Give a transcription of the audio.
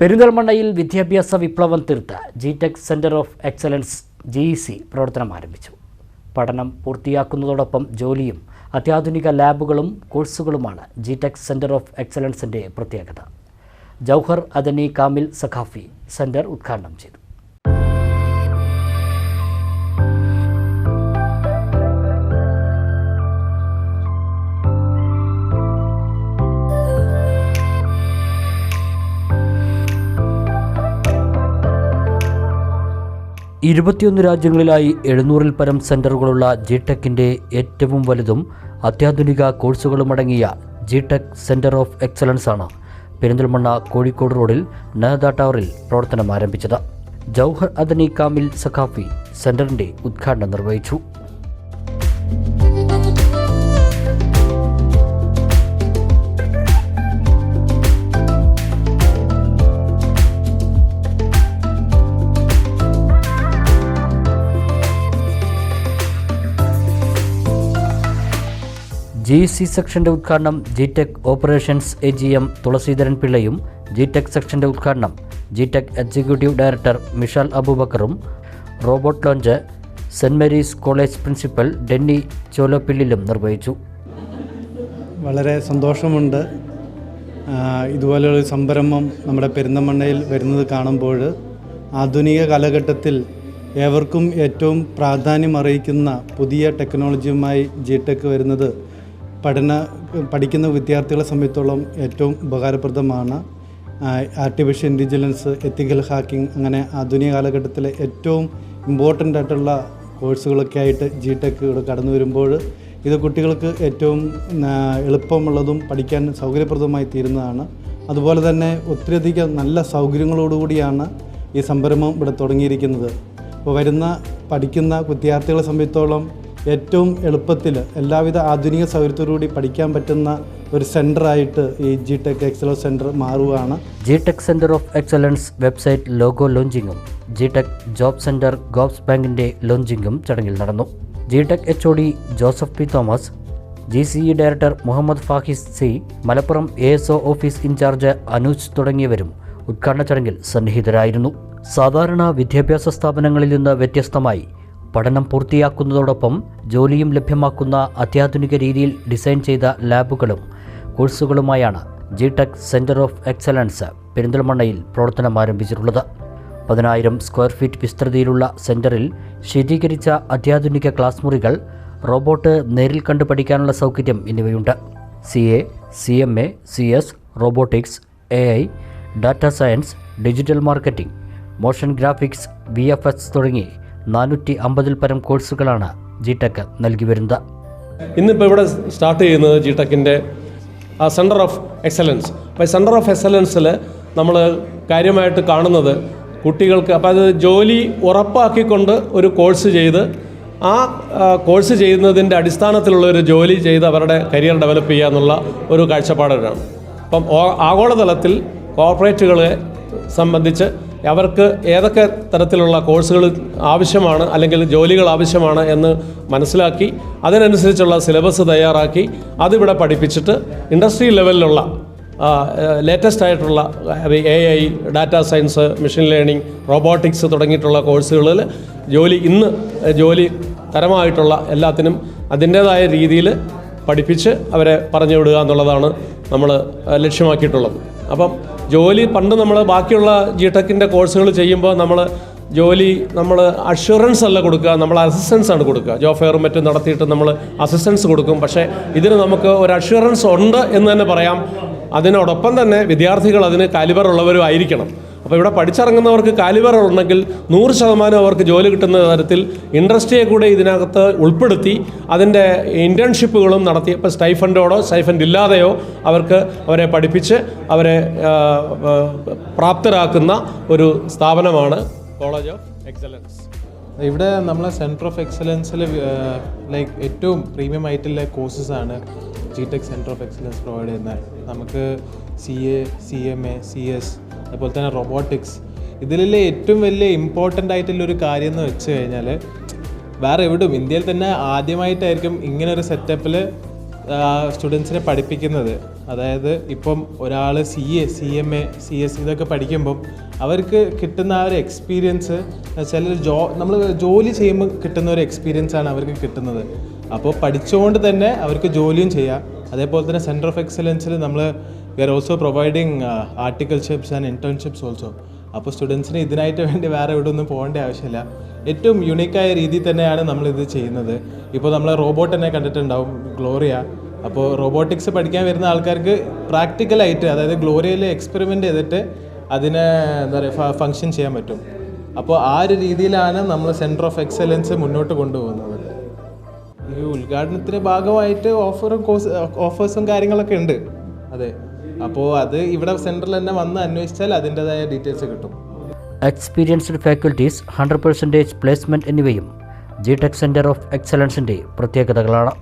പെരിന്തൽമണ്ണയിൽ വിദ്യാഭ്യാസ വിപ്ലവം തീർത്ത G tech centre of excellence G C പ്രവർത്തനം ആരംഭിച്ചു. പഠനം പൂർത്തിയാക്കുന്നതോടൊപ്പം ജോലിയും അത്യാധുനിക ലാബുകളും കോഴ്സുകളുമാണ് ജി ടെക് സെന്റർ ഓഫ് എക്സലൻസിന്റെ പ്രത്യേകത. ജൗഹർ അദനി കാമിൽ സഖാഫി സെന്റർ ഉദ്ഘാടനം ചെയ്തു. ഇരുപത്തിയൊന്ന് രാജ്യങ്ങളിലായി എഴുന്നൂറിൽ പരം സെന്ററുകളുള്ള ജി ടെക്കിന്റെ ഏറ്റവും വലുതും അത്യാധുനിക കോഴ്സുകളുമടങ്ങിയ G tech centre of excellence ആണ് പെരിന്തൽമണ്ണ കോഴിക്കോട് റോഡിൽ നഹദ ടവറിൽ പ്രവർത്തനം ആരംഭിച്ചത് ജൗഹർ അദനി കാമിൽ സഖാഫി സെന്ററിന്റെ ഉദ്ഘാടനം നിർവഹിച്ചു. ജി സി സെക്ഷന്റെ ഉദ്ഘാടനം G tech operations A G M Thulaseedharan പിള്ളയും G tech സെക്ഷന്റെ ഉദ്ഘാടനം G tech executive director Mishal അബൂബക്കറും robot launch saint Mary's college principal Denny ചോലോപ്പിള്ളിലും നിർവഹിച്ചു. വളരെ സന്തോഷമുണ്ട്. ഇതുപോലെയുള്ള സംരംഭം നമ്മുടെ പെരിന്തമണ്ണയിൽ വരുന്നത് കാണുമ്പോൾ ആധുനിക കാലഘട്ടത്തിൽ ഏവർക്കും ഏറ്റവും പ്രാധാന്യം അറിയിക്കുന്ന പുതിയ ടെക്നോളജിയുമായി ജി ടെക് വരുന്നത് പഠന പഠിക്കുന്ന വിദ്യാർത്ഥികളെ സംബന്ധിച്ചോളം ഏറ്റവും ഉപകാരപ്രദമാണ് ആർട്ടിഫിഷ്യൽ ഇന്റലിജൻസ് എത്തിക്കൽ ഹാക്കിംഗ് അങ്ങനെ ആധുനിക കാലഘട്ടത്തിലെ ഏറ്റവും ഇമ്പോർട്ടന്റ് ആയിട്ടുള്ള കോഴ്സുകളൊക്കെ ആയിട്ട് ജി ടെക് കടന്നു വരുമ്പോൾ ഇത് കുട്ടികൾക്ക് ഏറ്റവും എളുപ്പമുള്ളതും പഠിക്കാൻ സൗകര്യപ്രദമായി തീരുന്നതാണ്. അതുപോലെ തന്നെ ഒത്തിരിയധികം നല്ല സൗകര്യങ്ങളോടുകൂടിയാണ് ഈ സംരംഭം ഇവിടെ തുടങ്ങിയിരിക്കുന്നത്. അപ്പോൾ വരുന്ന പഠിക്കുന്ന വിദ്യാർത്ഥികളെ സംബന്ധിച്ചോളം ഏറ്റവും എളുപ്പത്തിൽ എല്ലാവിധ ആധുനിക സൗകര്യത്തോടുകൂടി പഠിക്കാൻ പറ്റുന്ന ഒരു സെന്ററായിട്ട് ഈ ജി ടെക് എക്സലോ സെന്റർ മാറുകയാണ്. G tech centre of excellence website logo ലോഞ്ചിങ്ങും G tech job centre ഗോബ്സ് ബാങ്കിന്റെ ലോഞ്ചിങ്ങും ചടങ്ങിൽ നടന്നു. G tech H O D Joseph P Thomas G C E director Muhammad Fahis C Malappuram A S O office incharge Anuj തുടങ്ങിയവരും ഉദ്ഘാടന ചടങ്ങിൽ സന്നിഹിതരായിരുന്നു. സാധാരണ വിദ്യാഭ്യാസ സ്ഥാപനങ്ങളിൽ നിന്ന് വ്യത്യസ്തമായി പഠനം പൂർത്തിയാക്കുന്നതോടൊപ്പം ജോലിയും ലഭ്യമാക്കുന്ന അത്യാധുനിക രീതിയിൽ ഡിസൈൻ ചെയ്ത ലാബുകളും കോഴ്സുകളുമായാണ് G tech centre of excellence പെരിന്തൽമണ്ണയിൽ പ്രവർത്തനം ആരംഭിച്ചിട്ടുള്ളത്. പതിനായിരം സ്ക്വയർ ഫീറ്റ് വിസ്തൃതിയിലുള്ള സെന്ററിൽ ശീതീകരിച്ച അത്യാധുനിക ക്ലാസ് മുറികൾ റോബോട്ട് നേരിൽ കണ്ടു പഠിക്കാനുള്ള സൗകര്യം എന്നിവയുണ്ട്. C A C M A C S robotics A I data science digital marketing motion graphics V F S തുടങ്ങി നാനൂറ്റി അമ്പതിൽ പരം കോഴ്സുകളാണ് ജിടെക് നൽകി വരുന്നത് ഇന്നിപ്പോൾ ഇവിടെ സ്റ്റാർട്ട് ചെയ്യുന്നത് ജി ടെക്കിന്റെ സെന്റർ ഓഫ് എക്സലൻസ് അപ്പോൾ സെന്റർ ഓഫ് എക്സലൻസിൽ നമ്മൾ കാര്യമായിട്ട് കാണുന്നത് കുട്ടികൾക്ക് അപ്പോൾ അത് ജോലി ഉറപ്പാക്കിക്കൊണ്ട് ഒരു കോഴ്സ് ചെയ്ത് ആ കോഴ്സ് ചെയ്യുന്നതിന്റെ അടിസ്ഥാനത്തിലുള്ള ഒരു ജോലി ചെയ്ത് അവരുടെ കരിയർ ഡെവലപ്പ് ചെയ്യുക എന്നുള്ള ഒരു കാഴ്ചപ്പാടാണ് അപ്പം ആഗോളതലത്തിൽ കോർപ്പറേറ്റുകളെ സംബന്ധിച്ച് അവർക്ക് ഏതൊക്കെ തരത്തിലുള്ള കോഴ്സുകൾ ആവശ്യമാണ് അല്ലെങ്കിൽ ജോലികൾ ആവശ്യമാണ് എന്ന് മനസ്സിലാക്കി അതിനനുസരിച്ചുള്ള സിലബസ് തയ്യാറാക്കി അതിവിടെ പഠിപ്പിച്ചിട്ട് ഇൻഡസ്ട്രി ലെവലിലുള്ള ലേറ്റസ്റ്റ് ആയിട്ടുള്ള A I data science machine learning robotics തുടങ്ങിയിട്ടുള്ള കോഴ്സുകളിൽ ജോലി ഇന്ന് ജോലി തരമായിട്ടുള്ള എല്ലാത്തിനും അതിന്റേതായ രീതിയിൽ പഠിപ്പിച്ച് അവരെ പറഞ്ഞു വിടുക എന്നുള്ളതാണ് നമ്മൾ ലക്ഷ്യമാക്കിയിട്ടുള്ളത്. അപ്പം ജോലി പണ്ട് നമ്മൾ ബാക്കിയുള്ള ജി ടെക്കിന്റെ കോഴ്സുകൾ ചെയ്യുമ്പോൾ നമ്മൾ ജോലി നമ്മൾ അഷുറൻസ് അല്ല കൊടുക്കുക നമ്മൾ അസിസ്റ്റൻസ് ആണ് കൊടുക്കുക. ജോബ് ഫെയറും മറ്റും നടത്തിയിട്ട് നമ്മൾ അസിസ്റ്റൻസ് കൊടുക്കും. പക്ഷേ ഇതിന് നമുക്ക് ഒരു അഷുറൻസ് ഉണ്ട് എന്ന് തന്നെ പറയാം. അതിനോടൊപ്പം തന്നെ വിദ്യാർത്ഥികൾ അതിന് കാലിബർ ഉള്ളവരും ആയിരിക്കണം. അപ്പോൾ ഇവിടെ പഠിച്ചിറങ്ങുന്നവർക്ക് കാലിബർ ഉണ്ടെങ്കിൽ നൂറ് ശതമാനം അവർക്ക് ജോലി കിട്ടുന്ന തരത്തിൽ ഇൻഡസ്ട്രിയെ കൂടെ ഇതിനകത്ത് ഉൾപ്പെടുത്തി അതിന്റെ ഇന്റേൺഷിപ്പുകളും നടത്തി. ഇപ്പോൾ സ്റ്റൈഫൻഡോടോ സ്റ്റൈഫൻഡ് ഇല്ലാതെയോ അവർക്ക് അവരെ പഠിപ്പിച്ച് അവരെ പ്രാപ്തരാക്കുന്ന ഒരു സ്ഥാപനമാണ് കോളേജ് ഓഫ് എക്സലൻസ് ഇവിടെ നമ്മളെ സെന്റർ ഓഫ് എക്സലൻസിൽ ലൈക്ക് ഏറ്റവും പ്രീമിയം ആയിട്ടുള്ള കോഴ്സസ് ആണ് G tech centre of excellence provide ചെയ്യുന്നത്. നമുക്ക് C A C M A C S അതുപോലെ തന്നെ റോബോട്ടിക്സ് ഇതിലെ ഏറ്റവും വലിയ ഇമ്പോർട്ടന്റ് ആയിട്ടുള്ള ഒരു കാര്യം എന്ന് വെച്ച് കഴിഞ്ഞാൽ വേറെ എവിടും ഇന്ത്യയിൽ തന്നെ ആദ്യമായിട്ടായിരിക്കും ഇങ്ങനെ ഒരു സെറ്റപ്പിൽ സ്റ്റുഡൻസിനെ പഠിപ്പിക്കുന്നത്. അതായത് ഇപ്പം ഒരാൾ C A C M A C S ഇതൊക്കെ പഠിക്കുമ്പം അവർക്ക് കിട്ടുന്ന ആ ഒരു എക്സ്പീരിയൻസ് ചില ജോ നമ്മൾ ജോലി ചെയ്യുമ്പോൾ കിട്ടുന്ന ഒരു എക്സ്പീരിയൻസ് ആണ് അവർക്ക് കിട്ടുന്നത്. അപ്പോൾ പഠിച്ചുകൊണ്ട് തന്നെ അവർക്ക് ജോലിയും ചെയ്യാം. അതേപോലെ തന്നെ സെന്റർ ഓഫ് എക്സലൻസിൽ നമ്മൾ we are also providing articleships and internships also അപ്പോൾ സ്റ്റുഡൻസിന് ഇതിനായിട്ട് വേണ്ടി വേറെ എവിടെ ഒന്നും പോകേണ്ട ആവശ്യമില്ല. ഏറ്റവും യുണീക്കായ രീതിയിൽ തന്നെയാണ് നമ്മളിത് ചെയ്യുന്നത്. ഇപ്പോൾ നമ്മൾ റോബോട്ട് തന്നെ കണ്ടിട്ടുണ്ടാവും ഗ്ലോറിയ അപ്പോൾ റോബോട്ടിക്സ് പഠിക്കാൻ വരുന്ന ആൾക്കാർക്ക് പ്രാക്ടിക്കലായിട്ട് അതായത് ഗ്ലോറിയയിൽ എക്സ്പെരിമെന്റ് ചെയ്തിട്ട് അതിനെ എന്താ പറയുക ഫങ്ഷൻ ചെയ്യാൻ പറ്റും. അപ്പോൾ ആ ഒരു രീതിയിലാണ് നമ്മൾ സെന്റർ ഓഫ് എക്സലൻസ് മുന്നോട്ട് കൊണ്ടുപോകുന്നത്. ഈ ഉദ്ഘാടനത്തിന്റെ ഭാഗമായിട്ട് ഓഫറും കോഴ്സ് ഓഫേഴ്സും കാര്യങ്ങളൊക്കെ ഉണ്ട്. അതെ. അപ്പോൾ അത് ഇവിടെ സെന്ററിൽ തന്നെ വന്ന് അന്വേഷിച്ചാൽ അതിന്റെതായ ഡീറ്റെയിൽസ് കിട്ടും. Experienced faculties hundred percentage placement എന്നിവയും ജി ടെക് സെന്റർ ഓഫ് എക്സലൻസിന്റെ പ്രത്യേകതകളാണ്.